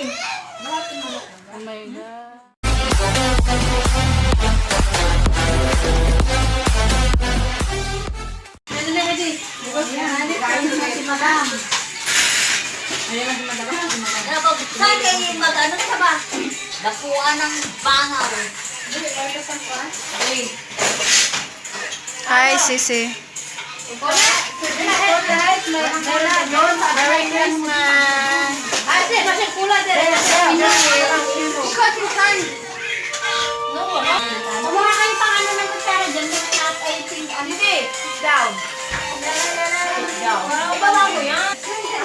Oh my God. Saan kayo mag-ano ka ba? Dapuan ng bangaw. Hi, Sisi. Kumuha kayo pang ano ng kutsara dyan. At I think, ano eh, sit down. Sit down. Baba mo yan. Sige na,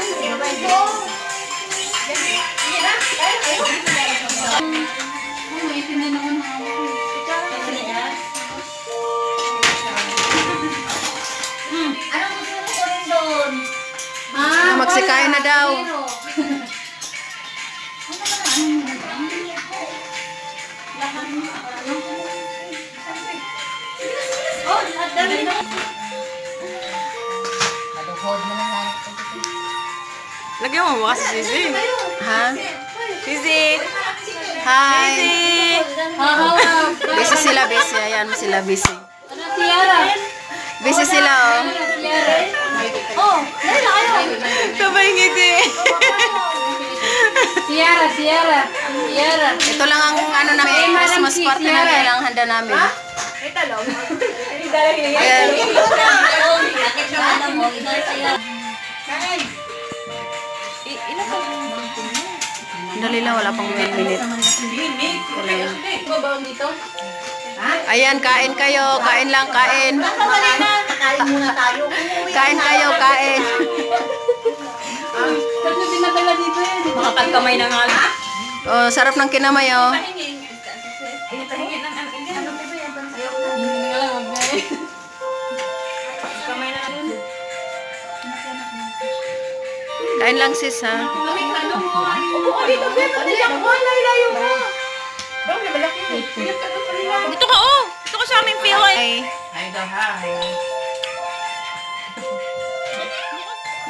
tayo Oh, at dami na. Maduhod mo na nga. Lagyan mo ba si Sisi? Ha? Sisi! Hi. Hahawa. Busy sila, busy. Ayan mo sila, busy. Tiara? Busy sila, oh. Oh, dali na kayo. Sabay ngiti. Tiara, Tiara. Tiara. Ito lang ang ano namin, Christmas party namin, ang handa namin. Ayan. Bakit na alam mo? Ikaw sa'yo. Dali lang, wala pang minute. Wala. Ayan, kain kayo. Kain lang, kain. Kain muna tayo. Kain kayo, kain. Makapagkamay na nga lang. Oh, sarap ng kinamay, oh. Kain lang, sis, ha? Dito ka, oh! Dito ka sa aming pilay. Ay,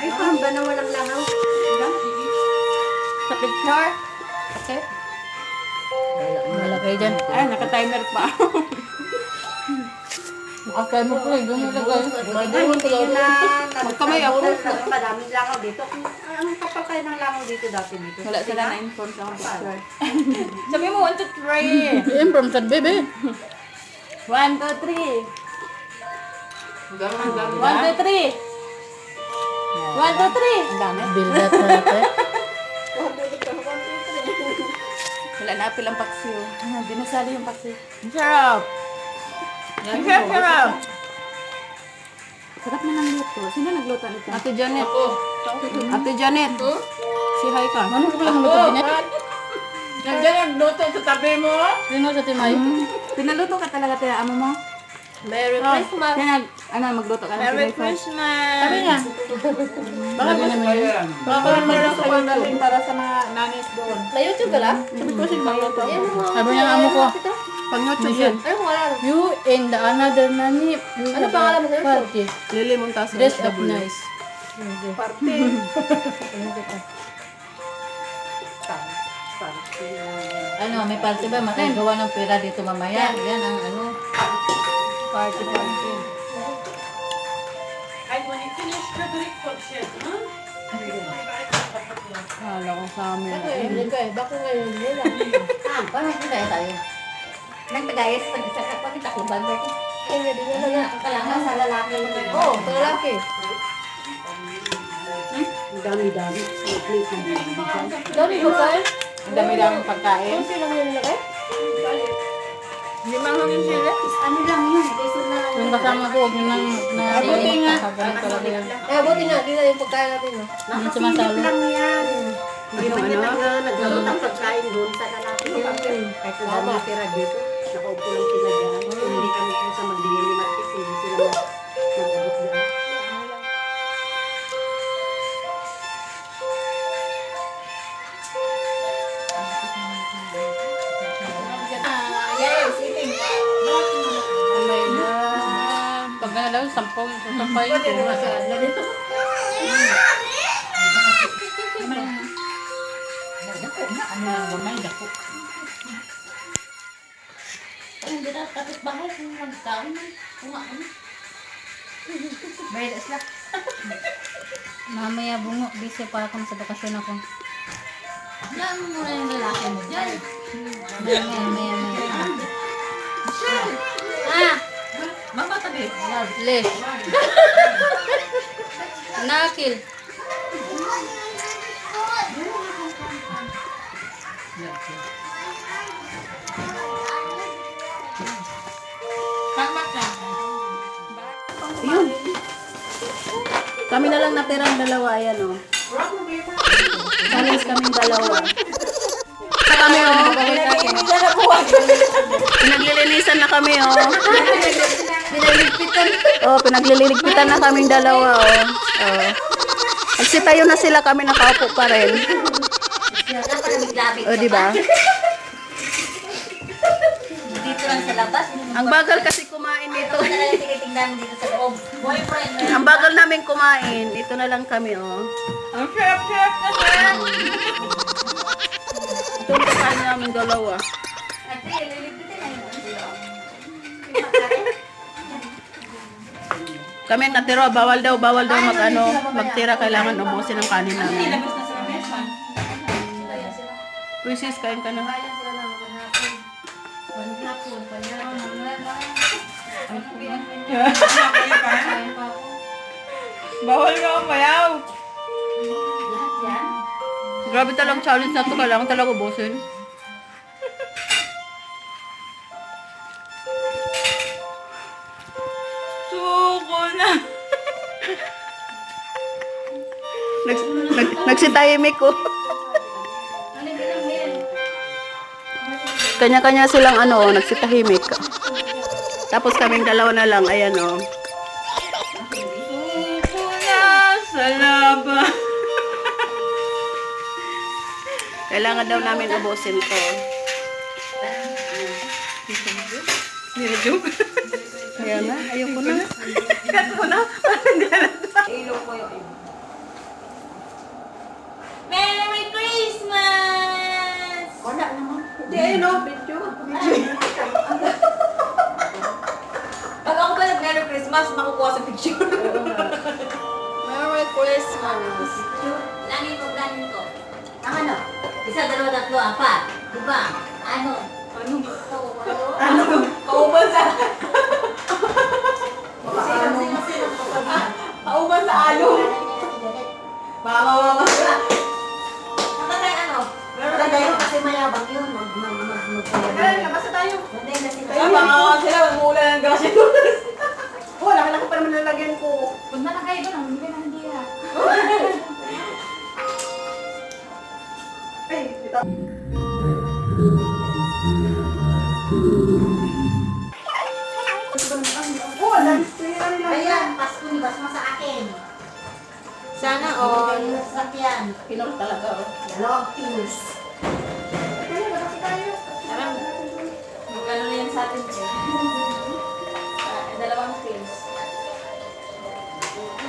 May pamba na walang langaw. Sa picture. Okay. Wala kayo dyan. Ay, naka-timer pa. Okay mo po, eh. Ganun lang kayo. Magkamay ako. Madaming langaw dito. Ang kapal kayo ng langaw dito dati dito. Wala sila na-inform sa akong picture. Sabi mo, one, two, three. Inform ka, baby. One, two, three. One, two, three. One, two, three. Ang dami. Bildat natin. Wala na apil ang paksiw. Hindi nasali yung paksiw. Ang sarap. Ang sarap, sarap. Sarap na ng luto. Sino nagluto nito? Ate Janet. Ate Janet. Si hi ka. Ano ka lang luto niya? Nandiyan ang luto sa tabi mo. Sino sa timay? Pinaluto ka talaga tayo, amo mo? Merry Oh, Kaya nag, ano, magluto ka ng Merry Christmas. Christmas! Sabi niya. Baka mo Baka meron pang dalhin para sa mga nanis doon. May YouTube ka lang? Sabi ko sila magluto. Sabi niya amo ko. Pag YouTube yan. Ay, wala. You and the another nani. Ano pangalan mo sa YouTube? Party. Lili Montas. Dress up nice. Ano, may party ba? Makagawa ng pera dito mamaya. Yan ang ano. Party, party. Kala ko sa amin. Bako ngayon nila. Ah, paano kita tayo? Nang tagayas sa isa ka pa kita kuban ba ko? Ay, hindi na. Kailangan sa lalaki. Oo, oh, sa lalaki. Dami-dami. Dami ba kayo? Ang dami-dami pagkain. Kung sila ngayon nilagay? Hindi man hangin sila. Ano lang yun? Kasi na Yung kasama ko, huwag nyo nang na Buti nga. Talaga yan. Eh, buti nga. Di na yung pagkain natin. No? Yung sumasalo. lang yan. Hindi naman ano. Naglalot ang pagkain doon sa lalaki. Kahit na dami tira dito. Nakaupo lang sila dyan. Hindi kami kung sa magbigay ni Martis. Hindi sila mag-abot sampung, sampay ko. Ano lang gamay, dako. Hindi na tapos bahay kung magkaon na. Kung ano. Bayad sila. Mamaya bungo, busy pa ako sa bakasyon ako. Yan muna yung lalaki mo dyan. Maya, maya, maya, maya. Lovely. Nakil. Kakmak na. Yun. Kami na lang natirang dalawa, ayan o. Challenge kaming dalawa. Sa kami o. Pinaglilinisan na kami o. Pinagliligpitan. Oh, pinaglililigpitan na kaming dalawa o. Oh. Nagsitayo na sila kami nakaupo pa rin. O, di ba? Dito lang sa labas. Ang bagal kasi kumain dito. Dito sa loob. Boyfriend. Ang bagal namin kumain. Ito na lang kami, oh. Ang sarap-sarap na. Ito ang kakain namin dalawa. Kami natira, bawal daw, bawal daw mag, ano, magtira. Kailangan ubusin ang kanin namin. Labas na sa mesa. Uy, sis, kain ka na. Bawal ka ang mayaw. Grabe talang challenge na to. Kailangan talaga ubusin. Nag, nagsitayimik ko. Kanya-kanya silang ano, nagsitahimik. Tapos kaming dalawa na lang, ayan oh. Sa laba. Kailangan daw namin ubusin to. Nira joke. Kaya na, ayoko na. Mo na. Parang hindi tatlo, apat. Diba? Ano? Ano? Ano? Kauban sa... Kauban sa along. Baka mawawa ka. Nakatay ano? Ganda yun kasi mayabang yun. Mag, mag, mag, mag, Ay, labas na tayo. Ganda yun kasi. Ay, baka sila, umuulan ng grasya Oh, laki-laki pa naman nalagyan ko. Punta na kayo doon, hindi na hindi ha. Ayan, Pasko ni Basma sa akin. Sana Oh, yung sasakyan. Pinok talaga, oh. Dalawang pins. Magkano na yan sa atin, dalawang pins.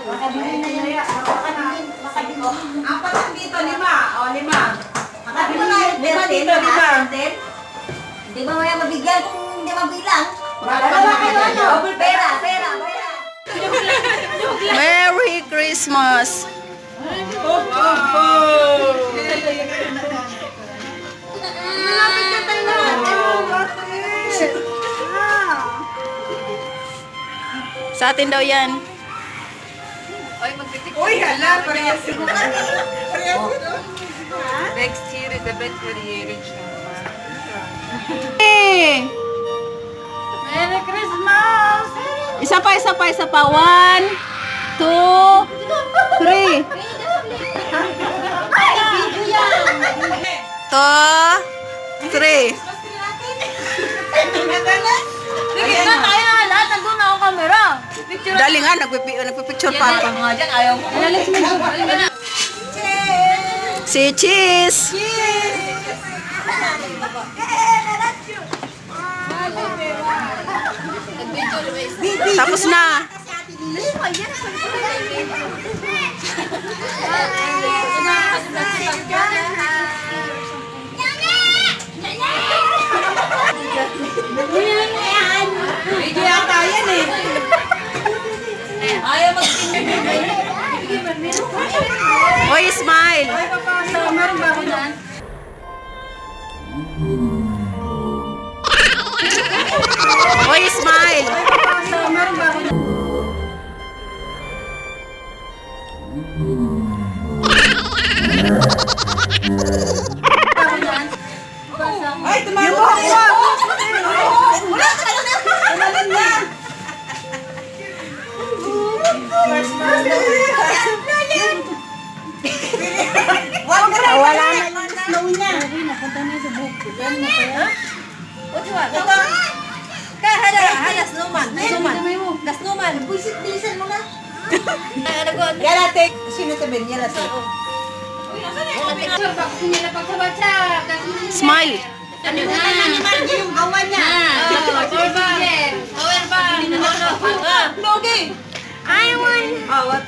Makabili na yan. Makabili. Oh. Apat dito, lima. O, lima. Makabili na yan. Lima dito, Ha, lima. Ten? Hindi ba maya mabigyan kung hindi mabilang? Dalawa kayo, ano? Pera, pera, pera. Merry Christmas! Oh, oh, oh. Sa atin daw yan. Uy, hala, parehas sila. Next year is the best for the year. Hey! Merry Christmas! Isa pa, isa pa, isa pa. One, two, three. Two, three. Sige na tayo na lahat. Nandun na ako camera. Picture. Dali nga, nagpipi- nagpipicture pa ako. Mga dyan, ayaw mo. Let's make Si Cheese! Cheese! Tapos na! Hindi yata yan eh. Ayaw mag-ibigay. Smile! Oy, papa! Ba ako dyan? Hoy, smile. Meron ba ako dyan?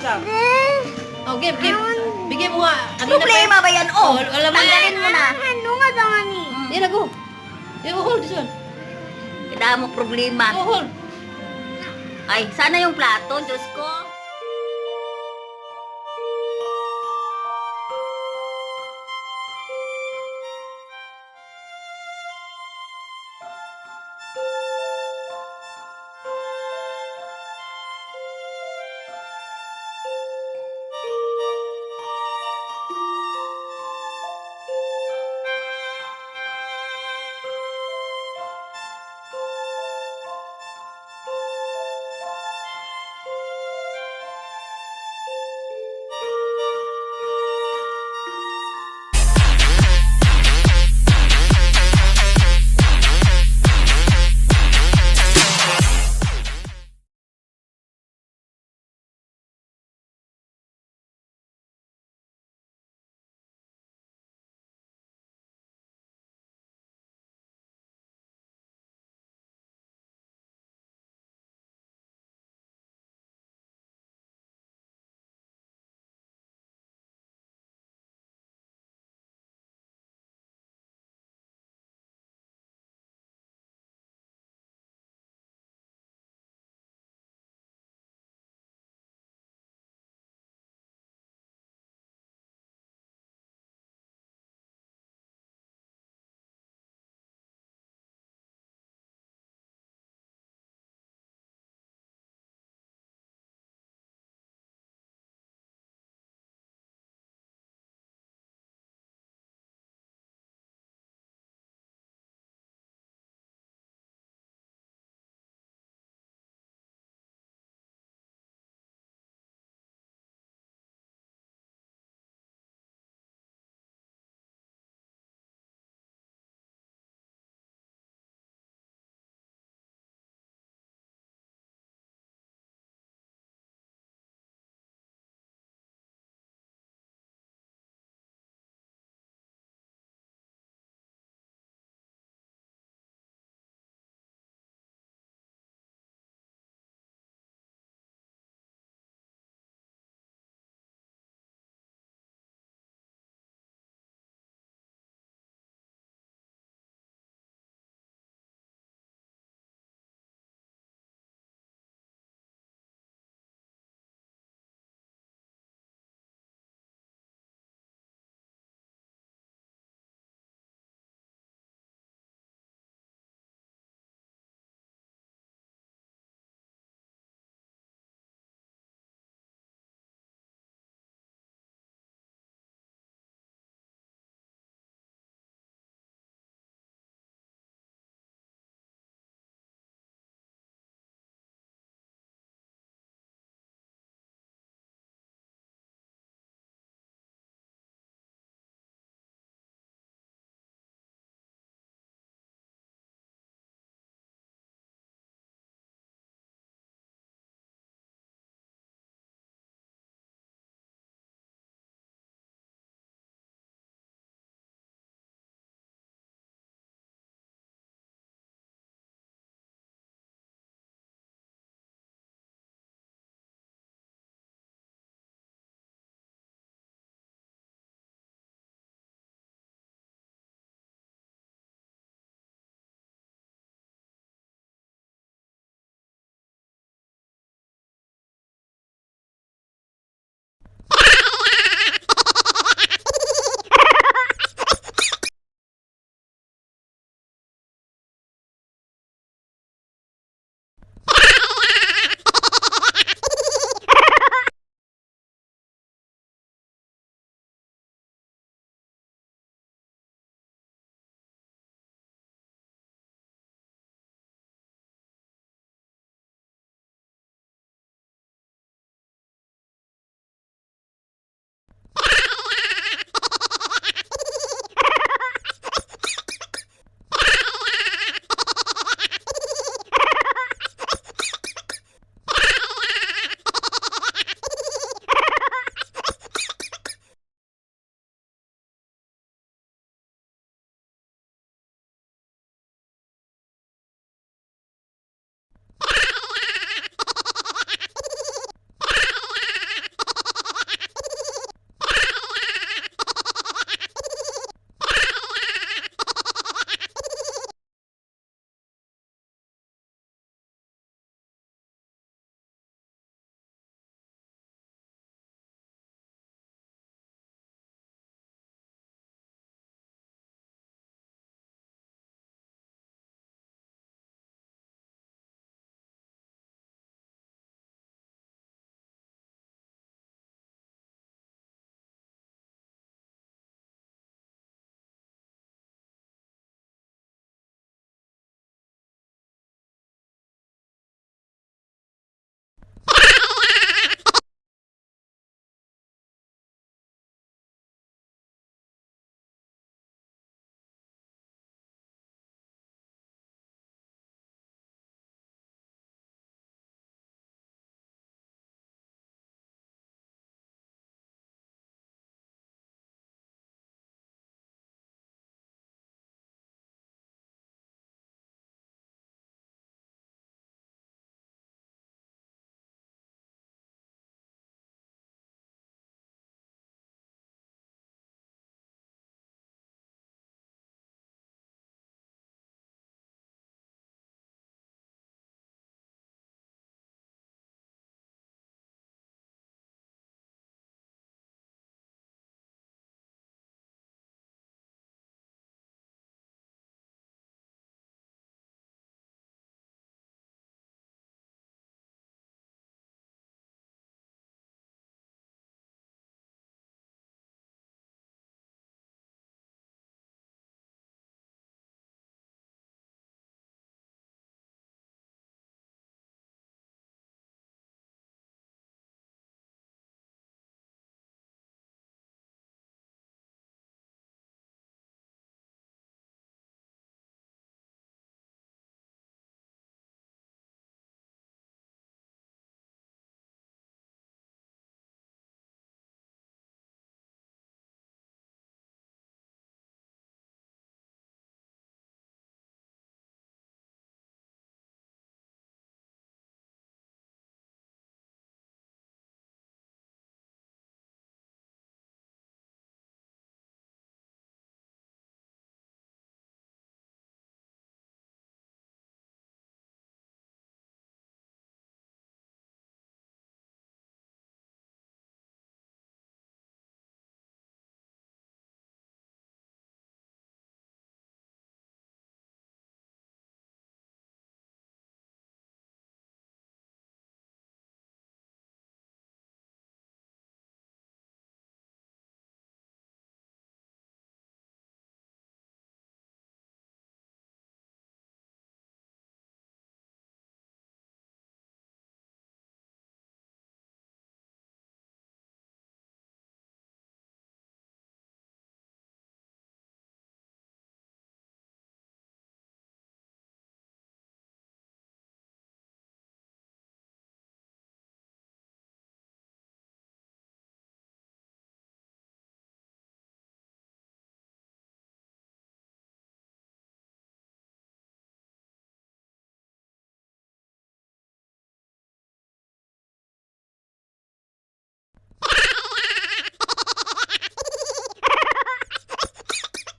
Oh, up? Oh, give, give. Bigyan mo nga. Kanina Problema ba yan? Oh, alam mo na. tanggalin mo na. Ano nga daw nga ni? Yan na, go. You hold this one. Kailangan mo problema. Go, hold. Ay, sana yung plato, Diyos ko.